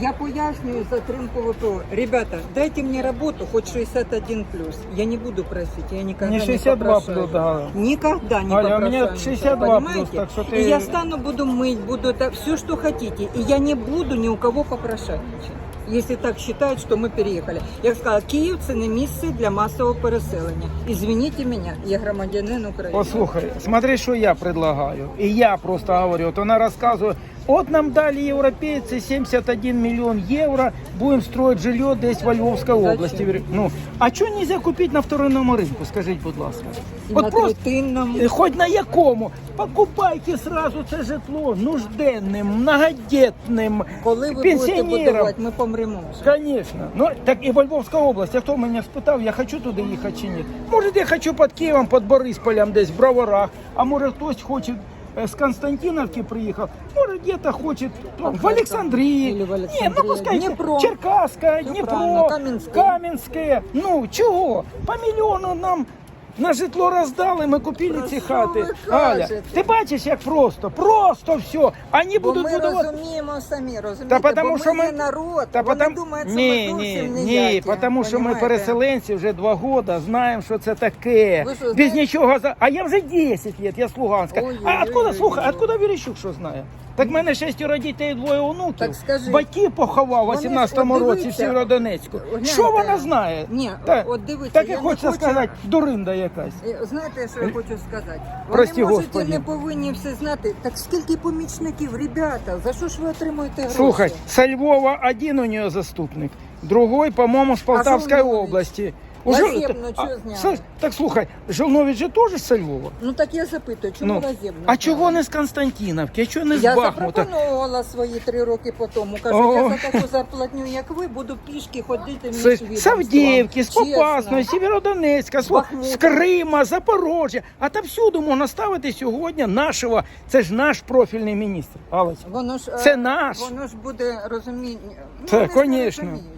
Я пояснюю затримку ВПО. Ребята, дайте мне работу хоть 61 плюс. Я не буду просить, я никогда Не не 62 попрошаю. плюс, да. Никогда не Аля, у меня попрошаю, 62 плюс, понимаете? так что ты- И я стану, буду мыть, буду это, все, что хотите. И я не буду ни у кого попрошайничать. Если так считают, что мы переехали. Я сказала, Київ це не місце для масового переселення. Извините мене, я громадянин України. Послухай, смотри, що я предлагаю. І я просто говорю, от вона розказує, от нам дали європейці 71 мільйон євро, будемо строїти жилье десь во Львовській області. Говорю, Ну, а чого не можна купити на вторинному ринку, скажіть, будь ласка. І От на просто, третинному. е, хоч на якому, покупайте сразу це житло нужденним, многодітним, Коли ви будете пенсіонерам. будувати, ми помремо вже. Конечно. Ну, так и во Львовской области. А хто мене спитав, я хочу туди їхати чи ні? Може, я хочу під Києвом, під Борисполем, десь в Броварах. А може хтось хоче з Константиновки приїхав, може где-то хочет там, в Александрии. Или в Ні, ну пускай Дніпро. Черкасская, Все правильно, Кам'янське. Кам'янське. Ну, чого? По миллиону нам на житло роздали, ми купили ці хати. Аля, ти бачиш, як просто, просто все. Вони Бо будуть ми будувати. розуміємо самі, розумієте? Та потому бо що ми ми народ, Та вони потом... думають, що ні, ми ні, зовсім ні, ніякі. тому що ми понімаєте? переселенці вже два роки, знаємо, що це таке. Ви що, Без знаєте? нічого за. А я вже 10 років, я з Луганська. Ой, а ой, откуда, ой, слухай, ой. откуда Верещук що знає? Так в мене шестеро дітей, двоє онуків. Так скажи. Батьків поховав у Вони ж, 18-му році в дивіться, Сєвєродонецьку. гляньте. Що вона знає? Ні, Та- от дивіться, так і не хочеться хочу- сказати, дуринда якась. Е, Знаєте, що я хочу сказати? Прості, Вони можуть і не повинні все знати. Так скільки помічників, ребята, за що ж ви отримуєте гроші? Слухай, со Львова один у нее заступник, другой, по-моему, с Полтавской Жолнович? области. Лазебну а, чого зняли? так слухай, Жолнович же тоже со Львова? Ну так я запитую, чому Ну, Лазєбна? а чого не з Константиновки, а чого не з Я Бахмута? запропонувала свої три роки по тому. Кажу, О. я за таку зарплатню, як ви, буду пішки ходити між З, відомством. з Авдіївки, з Попасної, Сєвєродонецька, з, Крима, Запорожжя. А там всюди можна ставити сьогодні нашого, це ж наш профільний міністр. Алла, Воно ж, е, Це наш. Воно ж буде розуміння. Ну,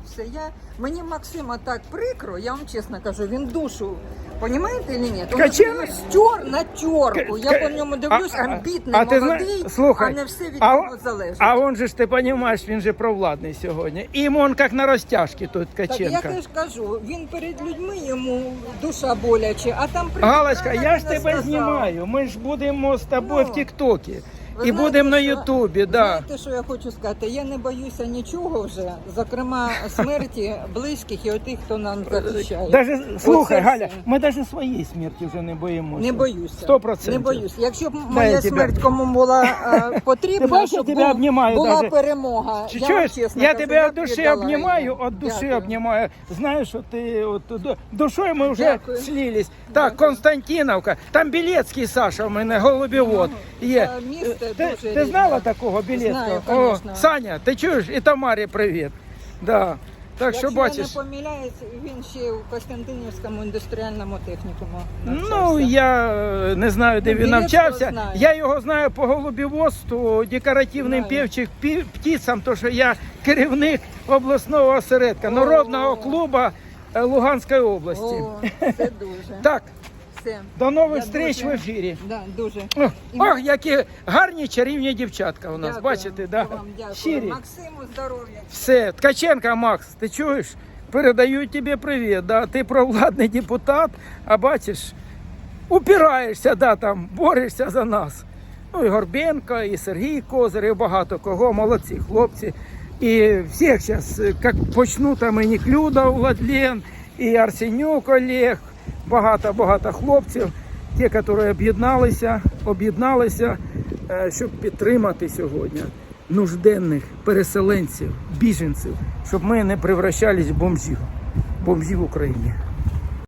все. Я, мені Максима так прикро, я вам чесно кажу, він душу, понімаєте чи ні? Він Ткаченко- стер на терку. Я по ньому дивлюсь, а- а- амбітний, а ти слухай, а не все від а, нього залежить. а он же ж ти розумієш, він же провладний сьогодні. І он як на розтяжці тут так я теж кажу, він перед людьми йому душа боляче, а там Галочка, я ж тебе знімаю. Ми ж будемо з тобою Ну, в Тіктокі. Ви І знаєте, будемо на що- Ютубі, да. Знаєте, що я хочу сказати? Я не боюся нічого вже, зокрема смерті близьких і отих, хто нам захищає. Даже, слухай, Оце Галя, все. ми навіть своєї смерті вже не боїмося. Не боюся. Сто процентів. Не боюся. Якщо б моя тебе- смерть кому була е, Ти потрібна, я щоб тебе був- обнімаю була даже. перемога. Чи я, вам чуєш? чесно я кажу, тебе від душі віддала обнімаю, від душі Дякую. обнімаю. Знаю, що ти от ду- душою ми вже Дякую. слились. Так, Константиновка, там Білецький Саша в мене, голубівод є. е, місце Ти, дуже ти знала такого Білецького? Знаю, О. Саня, ти чуєш? І Тамарі привіт. Да. Так Якщо що бачиш. я не помиляюсь, він ще у Костянтинівському індустріальному технікуму. Ну, навчався. я е, не знаю, де Ну, він Білецького навчався. знаю. Я його знаю по голубіводству, декоративним Знаю. півчих пі- птицям, тому що я керівник обласного осередка, народного клубу е, Луганської області. О, це дуже. Так, Все. до нових Я зустріч дуже- в ефірі. Да, дуже. Ох, ох, які гарні чарівні дівчатка у нас, Дякую. бачите, да? Вам дякую. щирі. Максиму здоров'я. Все, Ткаченко Макс, ти чуєш? Передаю тобі привіт. Да? Ти провладний депутат, а бачиш, упираєшся, да, там, борешся за нас. Ну і Горбенко, і Сергій Козир, і багато кого, молодці хлопці. І всіх зараз, як почну, там і Ніклюда Владлен, і Арсенюк Олег, багато-багато хлопців, ті, які об'єдналися, об'єдналися, е, щоб підтримати сьогодні нужденних переселенців, біженців, щоб ми не превращались в бомжів, бомжів України.